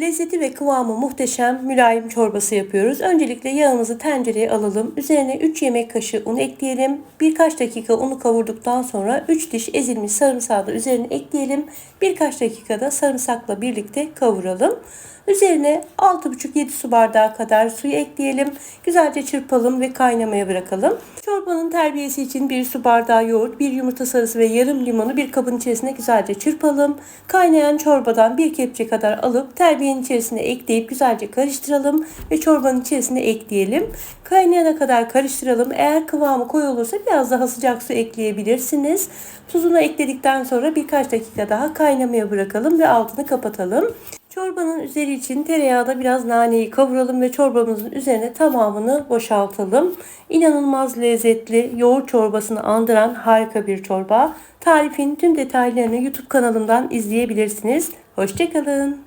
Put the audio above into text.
Lezzeti ve kıvamı muhteşem mülayim çorbası yapıyoruz. Öncelikle yağımızı tencereye alalım. Üzerine 3 yemek kaşığı un ekleyelim. Birkaç dakika unu kavurduktan sonra 3 diş ezilmiş sarımsağı da üzerine ekleyelim. Birkaç dakikada sarımsakla birlikte kavuralım. Üzerine 6,5-7 su bardağı kadar suyu ekleyelim. Güzelce çırpalım ve kaynamaya bırakalım. Çorbanın terbiyesi için 1 su bardağı yoğurt, 1 yumurta sarısı ve yarım limonu bir kabın içerisine güzelce çırpalım. Kaynayan çorbadan bir kepçe kadar alıp terbiyenin içerisine ekleyip güzelce karıştıralım ve çorbanın içerisine ekleyelim. Kaynayana kadar karıştıralım. Eğer kıvamı koyu olursa biraz daha sıcak su ekleyebilirsiniz. Tuzunu ekledikten sonra birkaç dakika daha kaynamaya bırakalım ve altını kapatalım. Çorbanın üzeri için tereyağda biraz naneyi kavuralım ve çorbamızın üzerine tamamını boşaltalım. İnanılmaz lezzetli yoğurt çorbasını andıran harika bir çorba. Tarifin tüm detaylarını YouTube kanalımdan izleyebilirsiniz. Hoşçakalın.